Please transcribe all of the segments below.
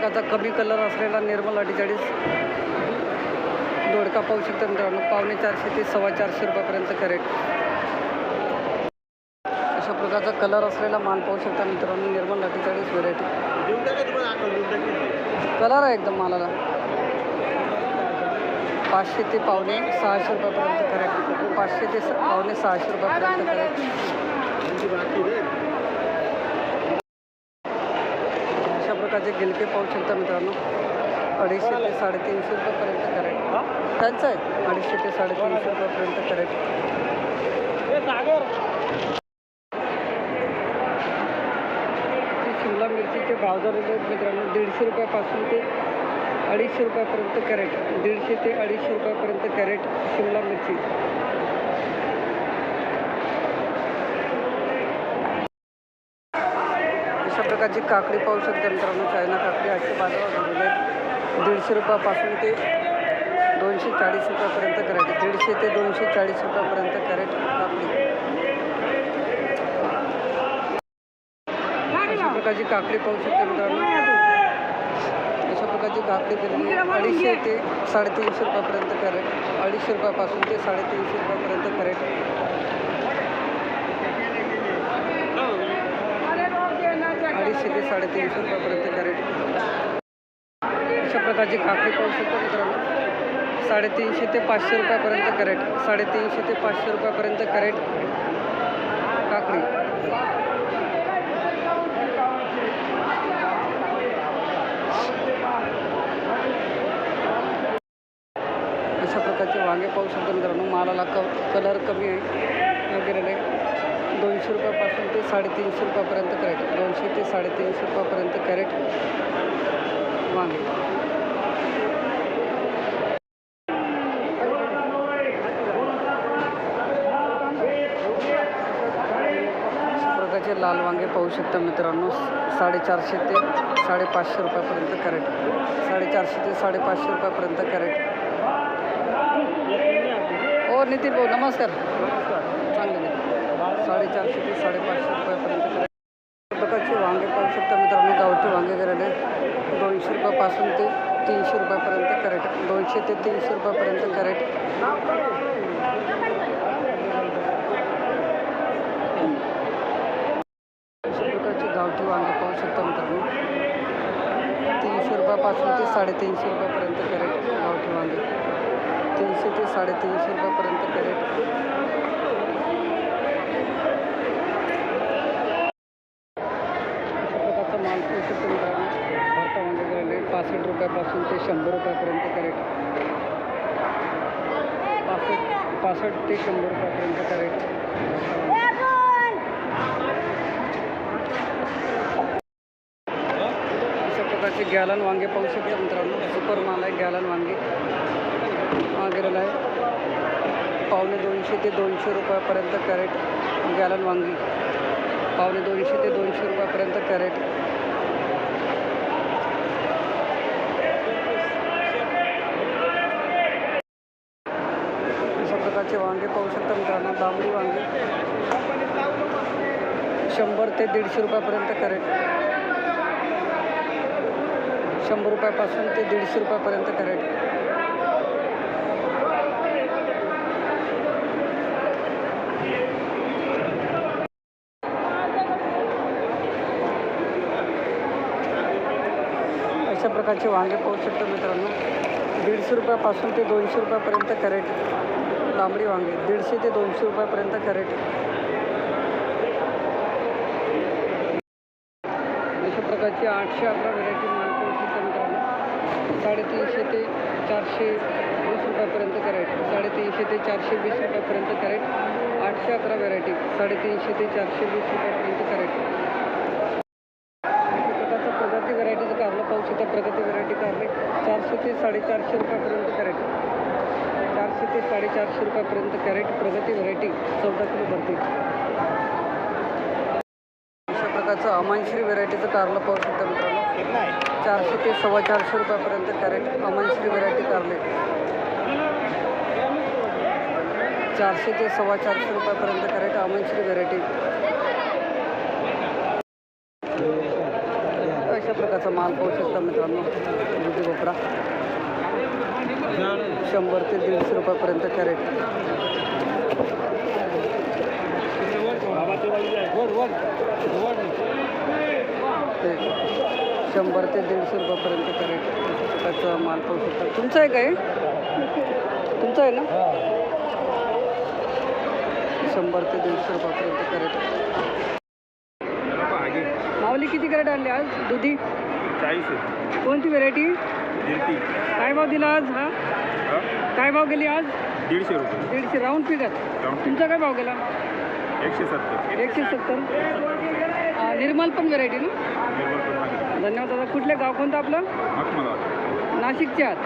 प्रकारचा कमी कलर असलेला निर्मल अठ्ठेचाळीस दोडका पाहू शकता मित्रांनो. पावणे चारशे ते सव्वा चारशे रुपयापर्यंत कॅरेट. अशा प्रकारचा कलर असलेला माल पाहू शकता मित्रांनो. निर्मल अठ्ठेचाळीस व्हेरायटी कलर आहे एकदम मालाला. पाचशे ते पावणे सहाशे रुपयापर्यंत कॅरेट. पाचशे ते स- पावणे सहाशे रुपयापर्यंत कॅरेट अशा प्रकारचे गिलके पाहू शकता मित्रांनो. अडीचशे ते साडेतीनशे रुपयापर्यंत कॅरेट त्यांचं आहे. अडीचशे ते साडेतीनशे रुपयापर्यंत कॅरेट ती शिमला मिरचीचे भाव झालेले आहेत मित्रांनो. दीडशे रुपयापासून ते अडीचशे रुपयापर्यंत कॅरेट दीडशे ते अडीचशे रुपयापर्यंत कॅरेट शिमला मिरची अशा प्रकारची काकडी पाहू शकता मित्रांनो. चायना काकडी आठशे बाजारात झालेले दीडशे रुपयापासून ते दोनशे चाळीस रुपयापर्यंत कॅरेट. दीडशे ते दोनशे चाळीस रुपयापर्यंत कॅरेट काकडी. अशा प्रकारची काकडी पाहू शकता मित्रांनो. अशा प्रकारची काकडी दिलेली अडीचशे ते साडेतीनशे रुपयापर्यंत कॅरेट. अडीचशे रुपयापासून ते साडेतीनशे रुपयापर्यंत कॅरेट. अडीचशे ते साडेतीनशे रुपयापर्यंत कॅरेट. अशा प्रकारची काकडी पाहू शकतो मित्रांनो. साडेतीनशे ते पाचशे रुपयापर्यंत कॅरेट. साडेतीनशे ते पाचशे रुपयापर्यंत कॅरेट काकडी. अशा प्रकारचे वांगे पाहू शकतो मित्रांनो. मालाला क कलर कमी आहे. वगैरे नाही. दोनशे रुपयापासून ते साडेतीनशे रुपयापर्यंत कॅरेट दोनशे ते साडेतीनशे रुपयापर्यंत कॅरेट वांगे. प्रकारचे लाल वांगे पाहू शकता मित्रांनो. साडेचारशे ते साडेपाचशे रुपयापर्यंत कॅरेट. साडेचारशे ते साडेपाचशे रुपयापर्यंत कॅरेट. ओ नितीन भाऊ नमस्कार. साडेचारशे ते साडेपाचशे रुपयापर्यंत प्रकारचे वांगे पाहू शकता मित्रांनो गावठी वांगे करायले दोनशे रुपयापासून ते तीनशे रुपयापर्यंत कॅरेट. दोनशे ते तीनशे रुपयापर्यंत कॅरेट. प्रकारचे गावठी वांगे पाहू शकता मित्रांनो. तीनशे रुपयापासून ते साडेतीनशे रुपयापर्यंत कॅरेट गावठी वांगे. तीनशे ते साडेतीनशे रुपयापर्यंत कॅरेट अशा प्रकारचा माल पाहू शकतो मित्रांनो भरता वांगे गेलेले पासष्ट रुपयापासून ते शंभर रुपयापर्यंत कॅरेट पासष्ट पासष्ट ते शंभर रुपयापर्यंत कॅरेट अशा प्रकारचे गॅलन वांगे पाहू शकता मित्रांनो. सुपर माल आहे गॅलन वांगे. हा आहे. पावणे दोनशे ते दोनशे रुपयापर्यंत कॅरेट गॅलन वांगी. पावणे दोनशे ते दोनशे रुपयापर्यंत कॅरेट अशा प्रकारचे वांगे पाहू शकता मित्रांनो तांबडी वांगे. शंभर ते दीडशे रुपयापर्यंत कॅरेट. शंभर रुपयापासून ते दीडशे रुपयापर्यंत कॅरेट. अशा प्रकारचे वांगे पाहू शकतो मित्रांनो. दीडशे रुपयापासून ते दोनशे रुपयापर्यंत कॅरेट. लांबडी वांगे दीडशे ते दोनशे रुपयापर्यंत कॅरेट. अशा प्रकारची आठशे अकरा व्हेरायटी मित्रांनो. साडेतीनशे ते चारशे वीस रुपयापर्यंत कॅरेट. साडेतीनशे ते चारशे वीस रुपयापर्यंत कॅरेट. आठशे अकरा व्हेरायटी साडेतीनशे ते चारशे वीस रुपयापर्यंत कॅरेट. प्रकारचं प्रगती व्हरायटीचं कारलं पाहू शकता. प्रगती व्हरायटी कारले चारशे ते साडेचारशे रुपयापर्यंत कॅरेट. चारशे ते साडेचारशे रुपयापर्यंत कॅरेट प्रगती व्हरायटी चौदा किलो भरते. अशा प्रकारचं अमानश्री व्हरायटीचं कारलं पाहू शकता मित्रांनो. चारशे ते सव्वा चारशे रुपयापर्यंत कॅरेट अमानश्री व्हरायटी कारले. चारशे ते सव्वा चारशे रुपयापर्यंत कॅरेट अमानश्री व्हरायटी. अशा प्रकारचा माल पाहू शकता मित्रांनो. दुधी भोपळा शंभर ते दीडशे रुपयापर्यंत कॅरेट. शंभर ते दीडशे रुपयापर्यंत कॅरेट. प्रकारचा माल पाहू शकता. तुमचं आहे काय तुमचं आहे ना? शंभर ते दीडशे रुपयापर्यंत कॅरेट. माऊली किती कॅरेट आणले आज? दुधी? चाळीस कोणती व्हेरायटी? काय भाव दिला आज हा? काय भाव गेली आज? दीडशे रुपये. दीडशे राऊंड फिगर तुमचा काय भाव गेला? एकशे सत्तर. एकशे सत्तर. हा, निर्मल पण व्हेरायटी ना? धन्यवाद दादा. कुठले गाव कोणतं आपलं? मला नाशिकचे आहात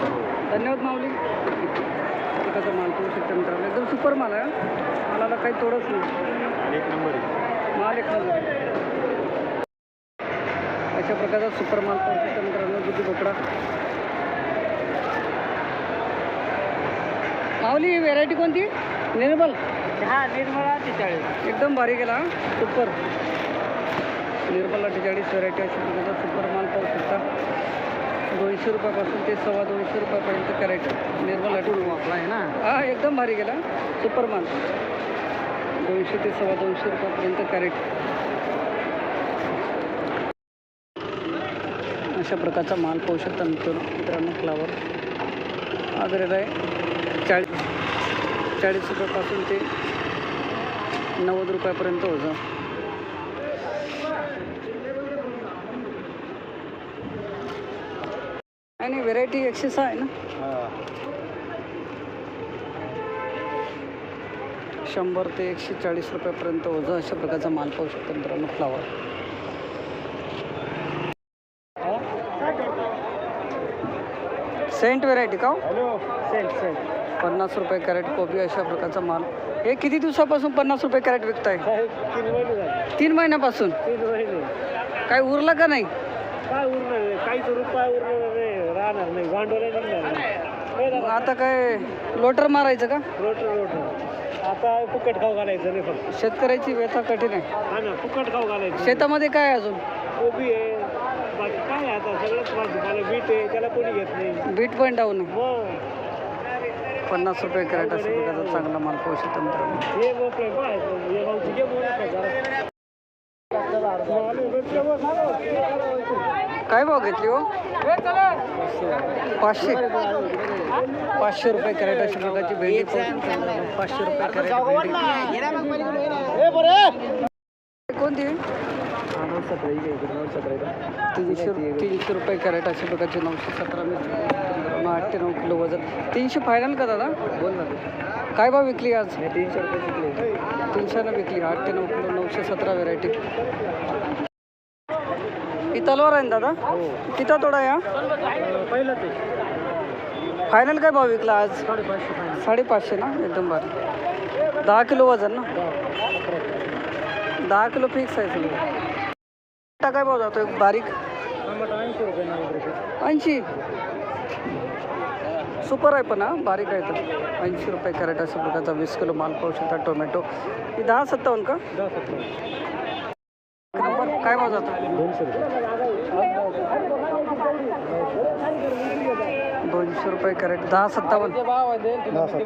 धन्यवाद माऊली. एखादा माल पाहू शकता मित्रांनो. एकदम सुपर माल आहे हा. मालाला काही तोडच नाही. एक नंबर आहे. माल एक नंबर. अशा प्रकारचा सुपर माल पाहू शकता मित्रांनो. दुधी बोकडा. माऊली ही व्हेरायटी कोणती? निर्मल. हा निर्मळा अठ्ठेचाळीस एकदम भारी गेला. सुपर निर्मल अठ्ठेचाळीस व्हेरायटी अशा प्रकारचा सुपर माल पाहू शकता दोनशे रुपयापासून ते सव्वा दोनशे रुपयापर्यंत कॅरेट निर्मल अठ्ठेचाळीस वापला आहे ना? हा एकदम भारी गेला सुपर माल. दोनशे ते सव्वा दोनशे रुपयापर्यंत कॅरेट अशा प्रकारचा माल पाहू शकता मित्रांनो फ्लावर हा गेलेला आहे. चाळीस चाळीस रुपयापासून ते नव्वद रुपयापर्यंत होतं आणि व्हेरायटी एकशे सहा आहे ना? शंभर ते एकशे चाळीस रुपयापर्यंत वजन अशा प्रकारचा माल पाहू शकतो मित्रांनो फ्लावर सेंट व्हेरायटी का हो? हॅलो. सेल सेल पन्नास रुपये कॅरेट कोबी अशा प्रकारचा माल. हे किती दिवसापासून पन्नास रुपये कॅरेट विकताय? तीन महिने झाले. तीन महिन्यापासून? तीन महिने. काय उरलं का नाही? काय उरणार आहे? काहीच रुपया उरणार नाही. राहणार नाही. भांडवल आता काय लोटर मारायचं का? रोटर रोटर आता फुकट खाऊ घालायचं नाही फक्त. शेतकऱ्याची व्यथा कठीण आहे. हा ना फुकट खाऊ घालायचं. शेतामध्ये काय अजून? कोबी आहे काय आता सगळंच बीट आहे त्याला कोणी घेत नाही. बीट पण डाऊन आहे. मग पन्नास रुपये कॅरेट अशा प्रकारचा चांगला माल पाहू शकतो मित्रांनो हे मोकळे पाय हे भाऊची घे मोकळे जरा. काय भाव घेतली हो? पाचशे. पाचशे रुपये कॅरेट अशा प्रकारची भेंडी पाहू शकतो मित्रांनो. पाचशे रुपये कॅरेट भेंडी. कोणती? तीनशे तीनशे रुपये कॅरेट अशा प्रकारचे नऊशे सतरा मित्रांनो, आठ ते नऊ किलो वजन. तीनशे फायनल का दादा? बोल ना काय भाव विकली आज? तीनशे रुपये शिकले तीनशेनं विकली. आठ ते नऊ किलो नऊशे सतरा व्हेरायटी ही तलवार आहे ना दादा? किती तोडा या पहिलं ते. फायनल काय भाव विकला आज? साडेपाचशे ना? एकदम भारी. दहा किलो वजन ना? दहा. किलो फिक्स आहे सगळं. मोठा काय भाव जातो एक बारीक? ऐंशी. सुपर आहे पण हा? बारीक आहे तर. ऐंशी रुपये कॅरेट अशा प्रकारचा वीस किलो माल पाहू शकता टोमॅटो. ही दहा सत्तावन्न का? नंबर. काय भाव जातो दोनशे रुपये कॅरेट. दहा सत्तावन्न. दहा सत्तर